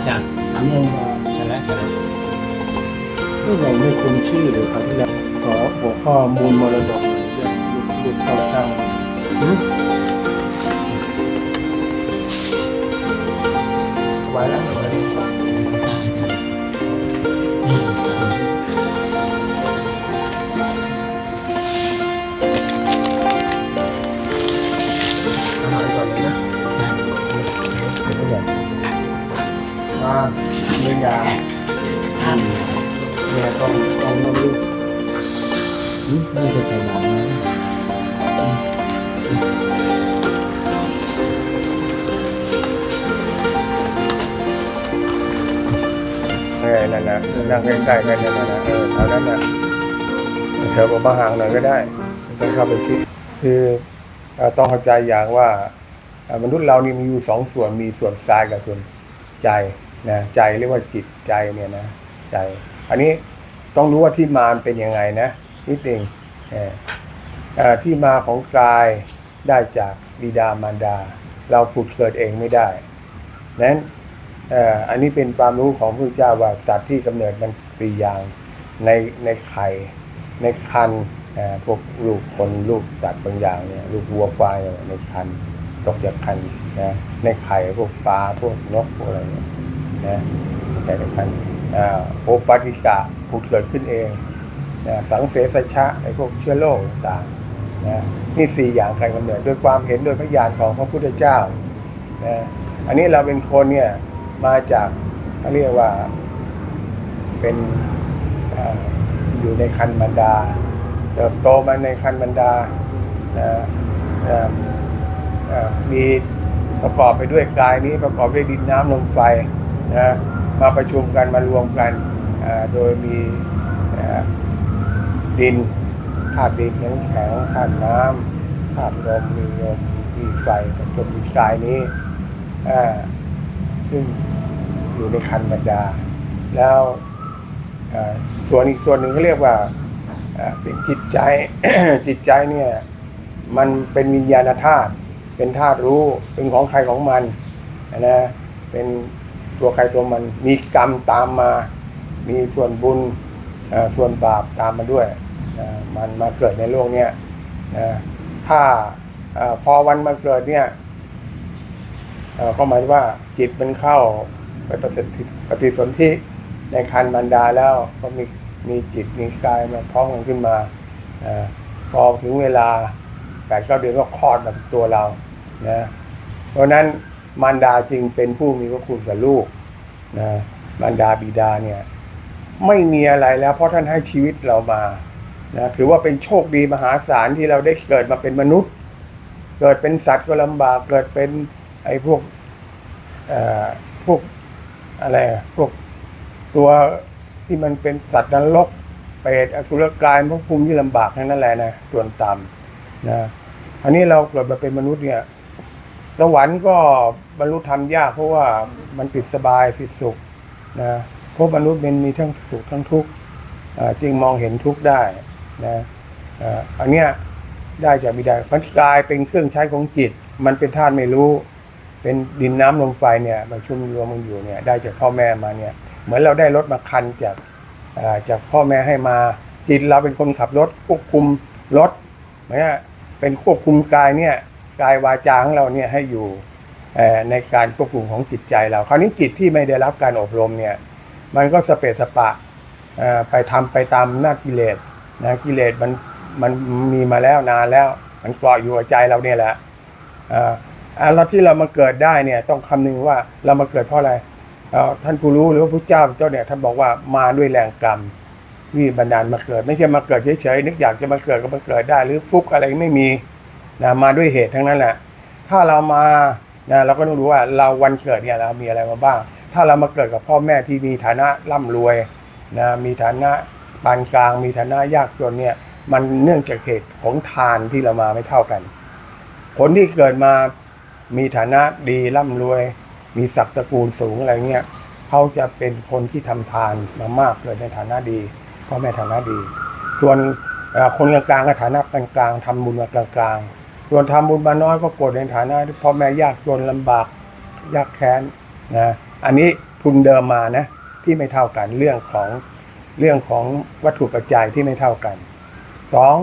อาจารย์เรื่องมาใช่แล้วใช่แล้วที่เราไม่คุ้นชื่อหรือครับที่เราขอหัวข้อมูลมรดกเรื่องลูกลูกเข้าตั้งไว้แล้วไว้แล้ว นั่นนะนั่งใกล้ๆกันเนั่นนะเออแถวนั้นนะเธอบอกมาห่างหน่อยก็ได้ต้องเข้าไปคิดคือต้องเข้าใจอย่างว่ามนุษย์เรานี่มีอยู่สองส่วนมีส่วนกายกับส่วนใจนะใจเรียกว่าจิตใจเนี่ยนะใจ อันนี้ต้องรู้ว่าที่มาเป็นยังไงนะนิดหนึ่งเออเอ่อที่มาของกายได้จากบิดามารดา เราผุดเกิดเองไม่ได้นั้น อันนี้เป็นความรู้ของพระเจ้าว่าสัตว์ที่กำเนิดมันสี่อย่างในในไข่ในคันพวกลูกคนลูกสัตว์บางอย่างเนี่ยลูกวัวควายในคันตกจากคันนะในไข่พวกปลาพวกนกพวกอะไรเนี่ยนะในไข่ในคันอ่าโอปาติกะผุดเกิดขึ้นเองนะสังเสสชะไอ้พวกเชื้อโรคต่างนะนี่สี่อย่างการกำเนิดด้วยความเห็นโดยพยานของพระพุทธเจ้านะอันนี้เราเป็นคนเนี่ย มาจากเขาเรียกว่าเป็นออยู่ในคันบรรดา เติบโตมาในคันบรรดามีประกอบไปด้วยกายนี้ประกอบด้วยดินน้ำลมไฟนะมาประชุมกันมารวมกันโดยมีดินธาตุดินแข็งแข็งธาตุน้ำธาตุลมมีลมมีไฟประชุมมีกายนี้อ่า ซึ่งอยู่ในคันบรรดา แล้วส่วนอีกส่วนหนึ่งเขาเรียกว่าเป็นจิตใจจิตใจเนี่ย มันเป็นวิญญาณธาตุเป็นธาตุรู้เป็นของใครของมันนะเป็นตัวใครตัวมันมีกรรมตามมา มีส่วนบุญส่วนบาปตามมาด้วย มันมาเกิดในโลกเนี้ยนะถ้าอพอวันมาเกิดเนี่ย ก็หมายว่าจิตมันเข้าไปปฏิสนธิปฏิสนธิในคันบรรดาแล้วก็มีมีจิตมีกายมาพร้อมกันขึ้นมาอพอถึงเวลาแปดเก้าเดือนก็คลอดมาเป็นตัวเรานะเพราะฉะนั้นมารดาจึงเป็นผู้มีพระคุณกับลูกนะมารดาบิดาเนี่ยไม่มีอะไรแล้วเพราะท่านให้ชีวิตเรามานะถือว่าเป็นโชคดีมหาศาลที่เราได้เกิดมาเป็นมนุษย์ เกิดเป็นสัตว์ก็ลำบากเกิดเป็น ไอ้พวกพวกอะไรพวกตัวที่มันเป็นสัตว์นรกเปรตอสุรกายพวกภูมิที่ลำบากทั้งนั้นแหละนะส่วนต่ำนะอันนี้เราเกิดมาเป็นมนุษย์เนี่ย สวรรค์ก็บรรลุธรรมยากเพราะว่ามันติดสบายสิทธิสุขนะเพราะมนุษย์มันมีทั้งสุขทั้งทุกข์จึงมองเห็นทุกข์ได้นะอันเนี้ยได้จากบิดาพันกายเป็นเครื่องใช้ของจิต มันเป็นธาตุไม่รู้ เป็นดินน้ำลมไฟเนี่ยมาชุ่มรวมมันอยู่เนี่ยได้จากพ่อแม่มาเนี่ยเหมือนเราได้รถมาคันจากาจากพ่อแม่ให้มาจิตเราเป็นคนขับรถควบคุมรถเนี่ยเป็นควบคุมกายเนี่ยกายวาจาของเราเนี่ยให้อยู่ในการควบคุมของจิตใจเรา คราวนี้จิตที่ไม่ได้รับการอบรมเนี่ยมันก็สเปสปะไปทำไปตามหน้ากิเลสนะกิเลสมันมันมีมาแล้วนานแล้ว มันเกาะอยู่กับใจเราเนี่ยแหละ อ่าเราที่เรามาเกิดได้เนี่ยต้องคำนึงว่าเรามาเกิดเพราะอะไรอ่อท่านผู้รู้หรือว่าพระเจ้าเจ้าเนี่ยท่านบอกว่ามาด้วยแรงกรรมวิบันดาลมาเกิด ไม่ใช่มาเกิดเฉยๆนึกอยากจะมาเกิดก็มาเกิดได้ หรือฟุกอะไรไม่มีนะมาด้วยเหตุทั้งนั้นแหละถ้าเรามานะเราก็ต้องรู้ว่าเราวันเกิดเนี่ยเรามีอะไรมาบ้าง ถ้าเรามาเกิดกับพ่อแม่ที่มีฐานะร่ำรวยนะมีฐานะปานกลางมีฐานะยากจนเนี่ยมันเนื่องจากเหตุของทานที่เรามาไม่เท่ากันคนที่เกิดมา มีฐานะดีร่ำรวย มีศักดิ์ตระกูลสูงอะไรเงี้ยเขาจะเป็นคนที่ทำทานมามากเกิดในฐานะดีพ่อแม่ฐานะดี ส่วนคนกลางๆก็ฐานะกลางๆทำบุญมากลางๆ ส่วนทำบุญมาน้อยก็กดในฐานะที่พ่อแม่ยากจนลำบากยากแค้นนะอันนี้ทุนเดิมมานะที่ไม่เท่ากันเรื่องของเรื่องของวัตถุปัจจัยที่ไม่เท่ากันสอง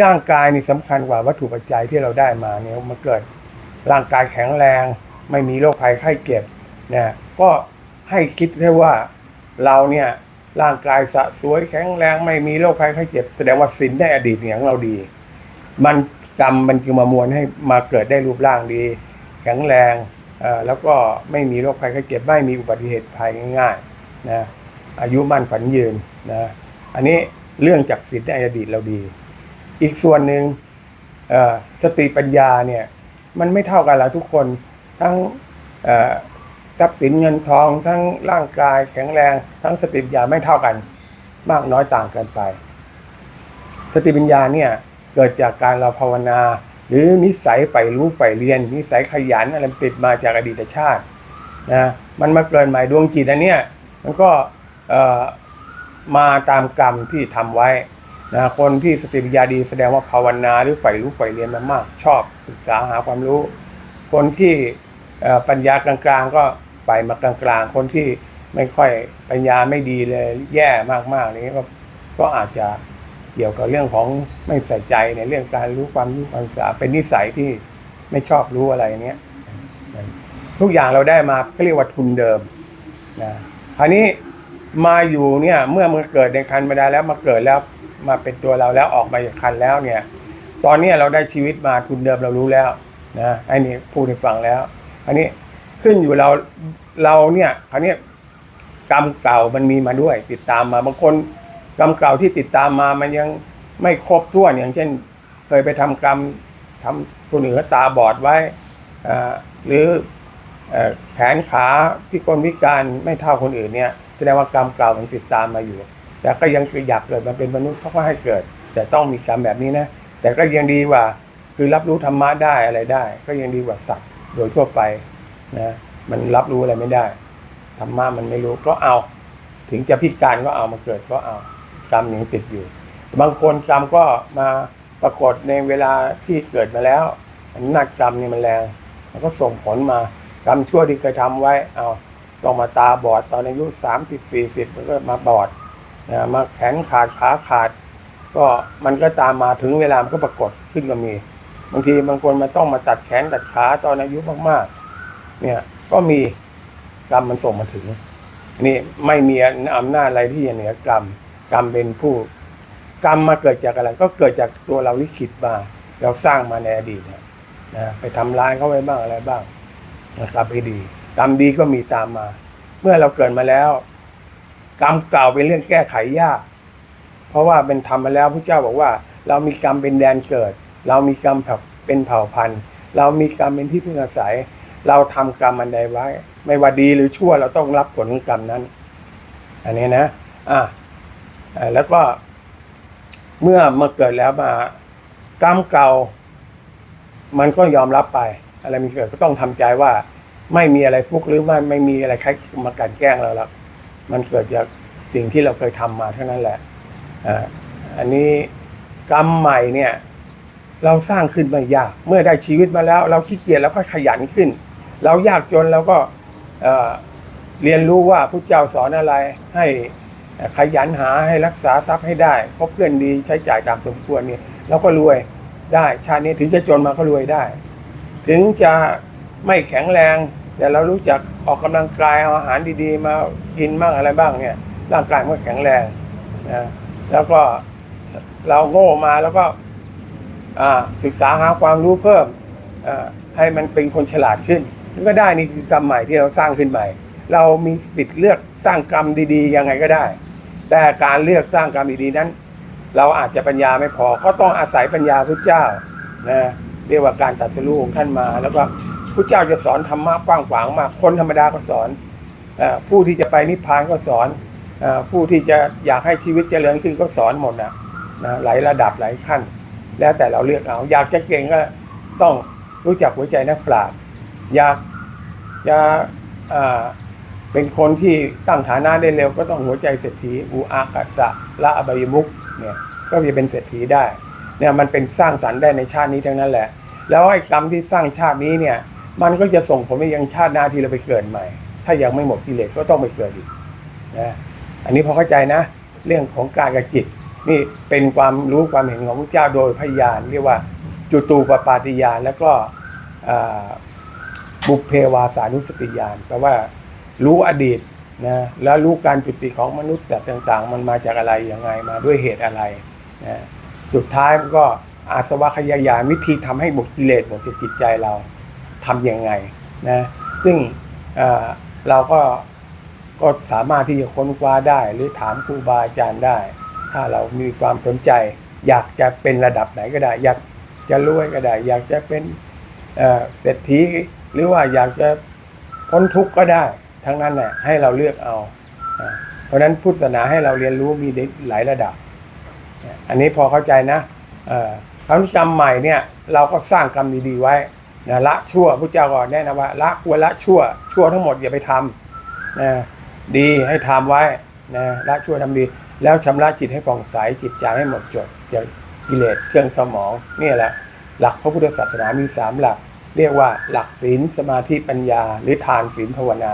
ร่างกายนี่สำคัญกว่าวัตถุปัจจัยที่เราได้มาเนี่ยมันเกิด ร่างกายแข็งแรง ไม่มีโรคภัยไข้เจ็บเนี่ยก็ให้คิดได้ว่าเราเนี่ยร่างกายสะสวยแข็งแรงไม่มีโรคภัยไข้เจ็บ แสดงว่าศีลในอดีตเนี่ยของเราดี มันกรรมมันจึงมามวลให้มาเกิดได้รูปร่างดี แข็งแรงอ่แล้วก็ไม่มีโรคภัยไข้เจ็บไม่มีอุบัติเหตุภัยง่ายๆนะอายุมั่นขวัญยืนนะอันนี้เรื่องจากศีลในอดีตเราดี อีกส่วนหนึ่งสติปัญญาเนี่ย มันไม่เท่ากันแล้วทุกคน ทั้งทรัพย์สินเงินทอง ทั้งร่างกายแข็งแรง ทั้งสติปัญญาไม่เท่ากัน มากน้อยต่างกันไป สติปัญญาเนี่ยเกิดจากการเราภาวนา หรือนิสัยไปรู้ไปเรียน นิสัยขยันอะไรติดมาจากอดีตชาตินะมันมาเกิดใหม่ดวงจิตอันเนี้ยมันก็มาตามกรรมที่ทำไว้ นะคนที่สติปัญญาดีแสดงว่าภาวนาหรือไปรู้ไปเรียนมามาก ชอบศึกษาหาความรู้ คนที่ปัญญากลางๆ ก็ไปมากลางๆ คนที่ไม่ค่อยปัญญาไม่ดีเลยแย่มากๆนี้ก็ก็อาจจะเกี่ยวกับเรื่องของไม่ใส่ใจในเรื่องการรู้ความรู้ความศึกษาเป็นนิสัยที่ไม่ชอบรู้อะไรเนี้ยทุกอย่างเราได้มาเขาเรียกว่าทุนเดิมนะคราวนี้มาอยู่เนี่ยเมื่อมันเกิดในคันมาได้แล้วมาเกิดแล้ว มาเป็นตัวเราแล้วออกมาจากคันแล้วเนี่ย ตอนนี้เราได้ชีวิตมาทุนเดิมเรารู้แล้วนะไอ้นี่พูดให้ฟังแล้ว อันนี้ขึ้นอยู่เราเราเนี่ยคราวนี้กรรมเก่ามันมีมาด้วย ติดตามมาบางคนกรรมเก่าที่ติดตามมามันยังไม่ครบถ้วนอย่างเช่น เคยไปทำกรรมทำคนอื่นตาบอดไว้อ่าหรืออแขนขาพิกลพิการไม่เท่าคนอื่นเนี่ยแสดงว่ากรรมเก่ามันติดตามมาอยู่ แต่ก็ยังอยากเกิดมาเป็นมนุษย์เขาก็ให้เกิด แต่ต้องมีกรรมแบบนี้นะ แต่ก็ยังดีกว่า คือรับรู้ธรรมะได้อะไรได้ ก็ยังดีกว่าสัตว์โดยทั่วไปนะมันรับรู้อะไรไม่ได้ธรรมะมันไม่รู้ก็เอา ถึงจะพิการก็เอามาเกิดก็เอากรรมยังติดอยู่ บางคนกรรมก็มาปรากฏในเวลาที่เกิดมาแล้วอำนาจกรรมนี่มันแรงมันก็ส่งผลมากรรมชั่วที่เคยทำไว้เอาต้องมาตาบอดตอนอายุสามสิบสี่สิบมันก็มาบอด นะมาแขนขาดขาขาด ก็มันก็ตามมาถึงเวลามันก็ปรากฏขึ้นก็มี บางทีบางคนมาต้องมาตัดแขนตัดขาตอนอายุมากๆ เนี่ยก็มีกรรมมันส่งมาถึง นี่ไม่มีอำนาจอะไรที่จะเหนือกรรม กรรมเป็นผู้ กรรมมาเกิดจากอะไรก็เกิดจากตัวเราลิขิตมาเราสร้างมาในอดีตนะไปทำร้ายเขาไว้บ้างอะไรบ้างนะครับไม่ดี กรรมดีก็มีตามมา เมื่อเราเกิดมาแล้ว กรรมเก่าเป็นเรื่องแก้ไขยาก เพราะว่าเป็นทำมาแล้วพระเจ้าบอกว่า เรามีกรรมเป็นแดนเกิด เรามีกรรมเป็นเผ่าพันธุ์ เรามีกรรมเป็นที่พึ่งอาศัย เราทำกรรมอันใดไว้ ไม่ว่าดีหรือชั่วเราต้องรับผลของกรรมนั้น อันนี้นะอ่าแล้วก็เมื่อมาเกิดแล้วมากรรมเก่า มันก็ยอมรับไป อะไรมีเกิดก็ต้องทำใจว่า ไม่มีอะไรพุกหรือไม่ไม่มีอะไรใครมากันแกล้งเราแล้ว มันเกิดจากสิ่งที่เราเคยทำมาเท่านั้นแหละอ่าอันนี้กรรมใหม่เนี่ย เราสร้างขึ้นไม่ยาก เมื่อได้ชีวิตมาแล้ว เราขี้เกียจแล้วก็ขยันขึ้น เรายากจนเราก็เรียนรู้ว่าพุทธเจ้าสอนอะไรให้ขยันหาให้รักษาทรัพย์ให้ได้คบเพื่อนดีใช้จ่ายตามสมควรเนี่ยเราก็รวยได้ชาตินี้ถึงจะจนมาก็รวยได้ ถึงจะไม่แข็งแรง แต่เรารู้จักออกกำลังกายเอาอาหารดีๆ มากินบ้างอะไรบ้างเนี่ยร่างกายมันแข็งแรงนะแล้วก็เราโง่มาแล้วก็ศึกษาหาความรู้เพิ่มให้มันเป็นคนฉลาดขึ้นนี่ก็ได้นี่คือกรรมใหม่ที่เราสร้างขึ้นใหม่ เรามีสิทธิ์เลือกสร้างกรรมดีๆ ยังไงก็ได้ แต่การเลือกสร้างกรรมดีๆนั้น เราอาจจะปัญญาไม่พอก็ต้องอาศัยปัญญาพุทธเจ้านะเรียกว่าการตัดสู้ของท่านมาแล้วก็ พุทธเจ้าจะสอนธรรมะกว้างขวางมาก คนธรรมดาก็สอนผู้ที่จะไปนิพพานก็สอนผู้ที่จะอยากให้ชีวิตเจริญขึ้นก็สอนหมดนะนะหลายระดับหลายขั้น แล้วแต่เราเลือกเอาอยากจะเก่งก็ต้องรู้จักหัวใจนักปราชญ์อยากจะเป็นคนที่ตั้งฐานะได้เร็วก็ต้องหัวใจเศรษฐีอุอากาสะละอบายมุกเนี่ยก็จะเป็นเศรษฐีได้เนี่ยมันเป็นสร้างสรรค์ได้ในชาตินี้ทั้งนั้นแหละ แล้วไอ้กรรมที่สร้างชาตินี้เนี่ย มันก็จะส่งผลไปยังชาติหน้าที่เราไปเกิดใหม่ ถ้ายังไม่หมดกิเลสก็ต้องไปเกิดอีกนะอันนี้พอเข้าใจนะ เรื่องของกายกับจิต นี่เป็นความรู้ความเห็นของพระเจ้าโดยพยานเรียกว่าจุตูปปาติยานแล้วก็บุพเพวาสานุสติญาณแปลว่ารู้อดีตนะแล้วรู้การจุติของมนุษย์สัตว์ต่าง ๆ มันมาจากอะไรยังไงมาด้วยเหตุอะไรนะสุดท้ายมันก็อาสวะขยายานวิธีทำให้หมดกิเลสหมดจากจิตใจเรา ทำยังไงนะซึ่งเราก็ก็สามารถที่จะค้นคว้าได้ หรือถามครูบาอาจารย์ได้ ถ้าเรามีความสนใจ อยากจะเป็นระดับไหนก็ได้ อยากจะรวยก็ได้ อยากจะเป็นเเศรษฐีหรือว่าอยากจะพ้นทุกข์ก็ได้ ทั้งนั้นแหละให้เราเลือกเอา เพราะนั้นพุทธศาสนาให้เราเรียนรู้มีหลายระดับ อันนี้พอเข้าใจนะคำจำใหม่เนี่ยเราก็สร้างกรรมดีๆไว้ นะละชั่วพระเจ้าก็แนะนำว่าละควรละชั่ว ชั่วทั้งหมดอย่าไปทำนะดีให้ทำไว้นะละชั่วทำดี แล้วชำระจิตให้ผ่องใสจิตใจให้หมดจดจากกิเลสเครื่องสมองนี่แหละ หลักพระพุทธศาสนามีสามหลัก เรียกว่าหลักศีลสมาธิปัญญา หรือทานศีลภาวนา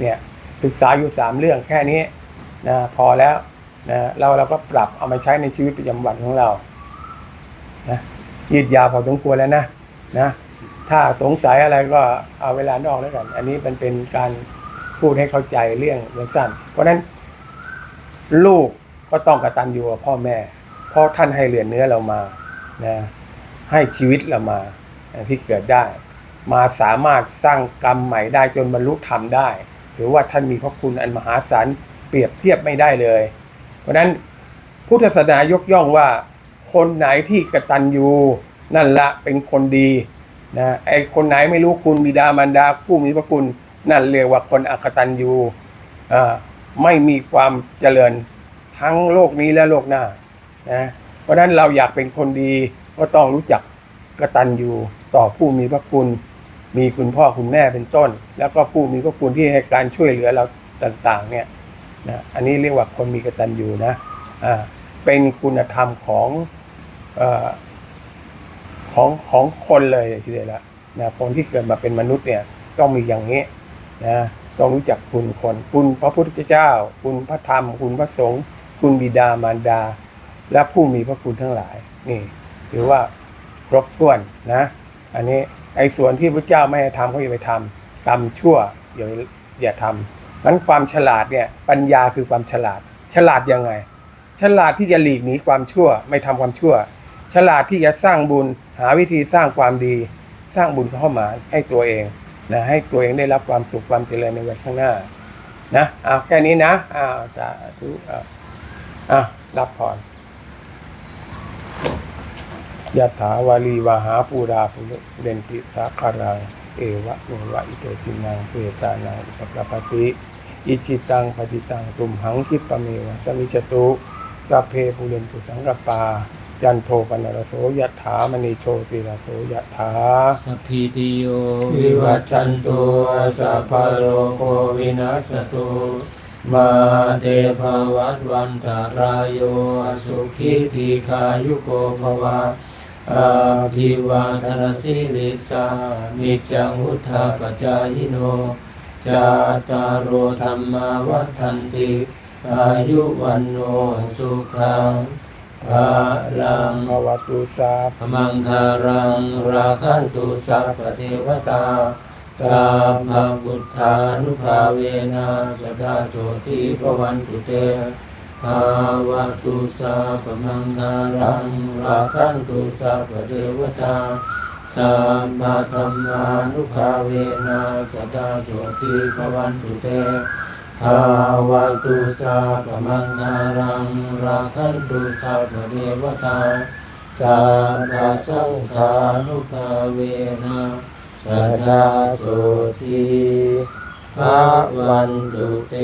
เนี่ยศึกษาอยู่สามเรื่องแค่นี้นะพอแล้วนะเราเราก็ปรับเอามาใช้ในชีวิตประจำวันของเรานะยืดยาวพอสมควรแล้วนะนะ ถ้าสงสัยอะไรก็เอาเวลานอกแล้วกัน อันนี้มันเป็นการพูดให้เข้าใจเรื่องเรื่องสั้น เพราะนั้น ลูกก็ต้องกระตัญญูกับพ่อแม่ เพราะท่านให้เรือนเนื้อเรามานะให้ชีวิตเรามาที่เกิดได้ มาสามารถสร้างกรรมใหม่ได้จนบรรลุธรรมได้ ถือว่าท่านมีพระคุณอันมหาศาลเปรียบเทียบไม่ได้เลย เพราะนั้นพุทธศาสนายกย่องว่า คนไหนที่กระตัญญูนั่นละเป็นคนดี นะไอ้คนไหนไม่รู้คุณบิดามารดาผู้มีพระคุณนั่นเรียกว่าคนอกตัญญูไม่มีความเจริญทั้งโลกนี้และโลกหน้านะเพราะนั้นเราอยากเป็นคนดีก็ต้องรู้จักกตัญญูต่อผู้มีพระคุณ มีคุณพ่อคุณแม่เป็นต้น แล้วก็ผู้มีพระคุณที่ให้การช่วยเหลือเราต่างๆเนี่ยนะอันนี้เรียกว่าคนมีกตัญญูนะอ่าเป็นคุณธรรมของ ของของคนเลยทีเดียวละนะคนที่เกิดมาเป็นมนุษย์เนี่ยต้องมีอย่างนี้นะต้องรู้จักคุณคนคุณพระพุทธเจ้า คุณพระธรรม คุณพระสงฆ์คุณบิดามารดา และผู้มีพระคุณทั้งหลายนี่ถือว่าครบถ้วนนะ อันนี้ไอ้ส่วนที่พระเจ้าไม่ให้ทำก็อย่าไปทำกรรมชั่วอย่าอย่าทำนั้นความฉลาดเนี่ยปัญญาคือความฉลาด ฉลาดยังไง ฉลาดที่จะหลีกหนีความชั่ว ไม่ทำความชั่ว ฉลาดที่จะสร้างบุญหาวิธีสร้างความดี สร้างบุญเข้ามาให้ตัวเองนะให้ตัวเองได้รับความสุขความเจริญในวันข้างหน้านะเอาแค่นี้นะอ้าวสาธุอะอะรับพรยะถาวาลีวาหาปูราภุเรนติสาคารัง เอวะเมวะอิโตทินังเปตานังอุปกปปติ อิจิตังปฏิตังตุมหังคิปะเมวะสมิจตุสัพเพปุเรนตุสังกปา จันโทปนรโสยะถามณีโชติรโสยะถาสัพพิติโยวิวัชชันตุสัพพะโลกวินัสตุมาเตภวัตวันตารายโยสุขีทีขายุโกภวะอาภิวาทนาสิริสานิจังวุธาปจายโน จาตารโอธรรมาวัฏันติ อายุวันโนสุขัง ภาลังมวตุสามังคารังราคันตุสัพพเทวตาสัพพพุทธานุภาเวนะสัทธาโสติภวันตุเตภาวะตุสัพมังคารังราคันตุสัพพเทวตาสัพพธรรมานุภาเวนะสัทธาโสติภวันตุเต ภาวะตุสัพพมังคารังราคันตุสัพพเทวตาสาตาสังฆานุภาเวนะสัทธาโสติภาวันตุเต